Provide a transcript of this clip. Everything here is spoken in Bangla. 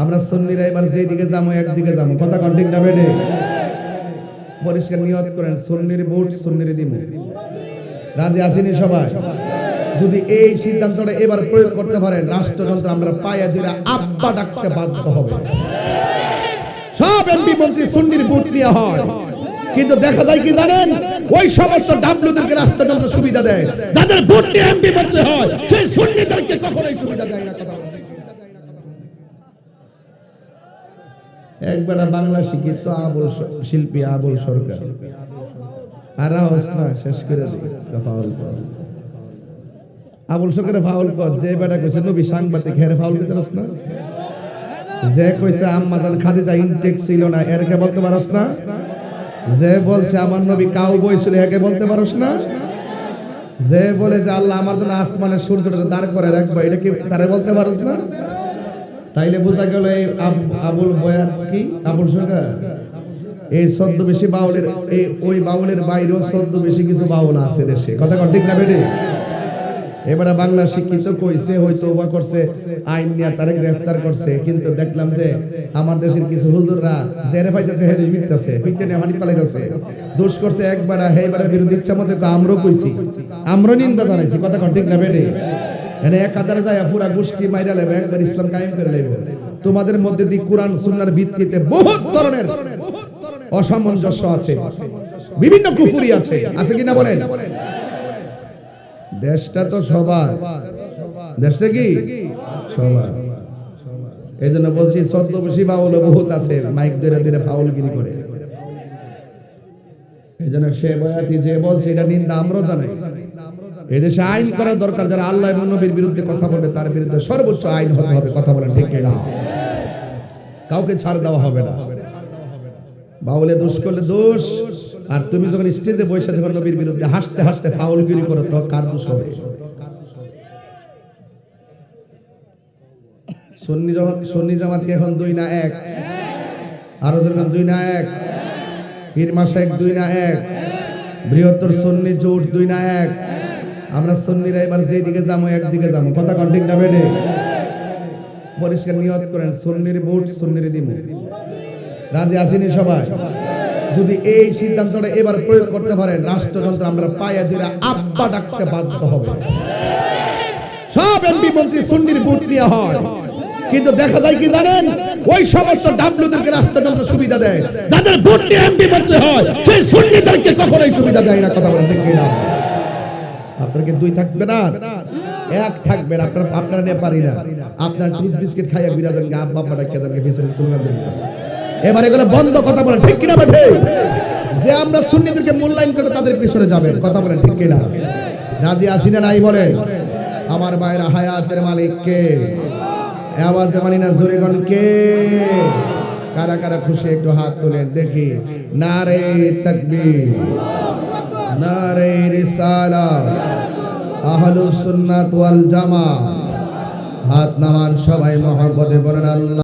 আমরা সুন্নিরা এবার যেই দিকে যাব একদিকে যাব। কথা কন্টিক না বেড়ে পরিষ্কার নিয়ত করেন, সুন্নির ভোট সুন্নির দিব রাজি আসেনি সবাই? যদি এই সিদ্ধান্তটা এবার প্রয়োগ করতে পারেন, রাষ্ট্রযন্ত্র আমরা পায়ে দিলে আব্বা ডাকতে বাধ্য হবে। সব এমপি মন্ত্রী সুন্নির ভোট নিয়ে হয়। কিন্তু দেখা যায় কি জানেন, ওই সমস্ত ডাবলুদেরকে রাষ্ট্রযন্ত্র সুবিধা দেয়। যাদের ভোট নিয়ে এমপি মন্ত্রী হয়, সেই সুন্নিদেরকে কখনোই সুবিধা দেয় না কথা বলেন। একবার বাংলা শিক্ষিত আবুল শিল্পী আবুল সরকার। আর না, শেষ করে আবুল সরকারে ফাউল কর যে বেটা কইছে, নবী, সাংবাদিক, হেরে ফাউল দিতে পারস না? যে কইছে আম্মাদান খাদিজা ইনটেক ছিল না এরকে বলতে পারস না? যে বলছে, আমার নবী কাউ বই ছিল একে বলতে পারস না? যে বলে যে, আল্লাহ, আমার জন্য আসমানের সূর্যটা দাঁড় করে রাখব, এটা কি তারে বলতে পারস না? তাইলে বোঝা গেল এই আবুল বয়াত কি? আবুল সরকার? এই সদ্য বেশি বাউলের, এই ওই বাউলের বাইরেও সদ্য বেশি কিছু বাউল আছে দেশে। কথা কন, ঠিক না বেডে এবারে বাংলা শিক্ষিত কইছে, হয়তো ওবা করছে, আইন নিয়ে তারে গ্রেফতার করছে, কিন্তু দেখলাম যে আমার দেশের কিছু হুজুররা জেরে পাইতেছে হেরে ফিরতে নিয়ে হানি পালাইতেছে। দোষ করছে একবার হেইবারের বিরুদ্ধে ইচ্ছা মতে তো আমরাও কইছি। আমরাও নিন্দা জানাইছি, কথা কন, ঠিক না বেডে এনে এক হাজারে যায় পুরা গোষ্ঠী মাইরা লেবে, একবার ইসলাম কায়েম করে লেব তোমাদের মধ্যে দিয়ে কোরআন সুন্নাহর ভিত্তিতে বহুত ধরনের অসামঞ্জস্য আছে। বিভিন্ন কুফুরি আছে। আছে কিনা বলেন? দেশটা তো সবার। দেশটা কি? সবার। এই জন্য বলছি, ছদ্মবেশী বাউল বহুত আছে, মাইক ধরে ধরে ফাউলগিরি করে। এই জন্য সে বয়াতি যে বলছে, এটা নিন্দা জানাই। আইন করা দরকার, যারা আল্লাহ এবং নবীর বিরুদ্ধে কথা বলবে, তার বিরুদ্ধে সর্বোচ্চ আইন হতে হবে, কথা বলেন ঠিক না কাউকে ছাড় দেওয়া হবে না। বাউলে দোষ করলে দোষ, আর তুমি যখন স্টেজে বসে যখন নবীর বিরুদ্ধে হাসতে হাসতে ফাউলগিরি করো তো কার দোষ হবে? সন্নি জামাত সন্নি জামাত কি এখন দুই না এক। আরও যখন দুই না এক। পীর মাসেক দুই না এক। বৃহত্তর সন্নি জোট, দুই না এক। আমরা সন্নিরা এবার যেই দিকে যাব, একদিকে যাব। কথা কন্টিক না বেড়ে পরিষ্কার নিয়ত করেন, সন্নির ভোট সন্নির দিব। রাজি আসেনি সবাই? যদি এই সিদ্ধান্তটা এবার প্রয়োগ করতে পারেন, রাষ্ট্রযন্ত্র আমরা পায়ে দিলে আব্বা ডাকতে বাধ্য হবে। সব এমপি মন্ত্রী সুন্নির ভোট নিয়ে হয়। কিন্তু দেখা যায় কি জানেন? ওই সমস্ত ডাবলুদেরকে রাষ্ট্রযন্ত্র সুবিধা দেয়। যাদের ভোট এমপি মন্ত্রী হয়, সেই সুন্নিদেরকে কখনোই সুবিধা দেয় না, কথা বলেন ঠিক না? আপনার কি দুই থাকবে না? এক থাকবেন আপনার আপনারা নিয়ে পারি না। আপনার টুস বিস্কিট খাইয়া বিরাজন গা পাটা খেয়ে দেন ফিসের সুন্দর দেন। এবার এগুলো বন্ধ কথা বলেন, ঠিক কিনা বেঠে? যে আমরা সুন্নিদেরকে মূল্যায়ন করে তাদের পিছনে যাবেন কথা বলেন ঠিক কিনা রাজি আসি না নাই বলে? আমার বাইরে হায়াতের মালিক কে আওয়াজে মানি না, জোরে গন কে? কারা কারা খুশি একটু হাত তোলেন, দেখি। নারে তাকবীর, নারে রিসালা আহলুস সুন্নাত ওয়াল জামা হাত নামান সবাই মহব্বতে বলেন আল্লাহ।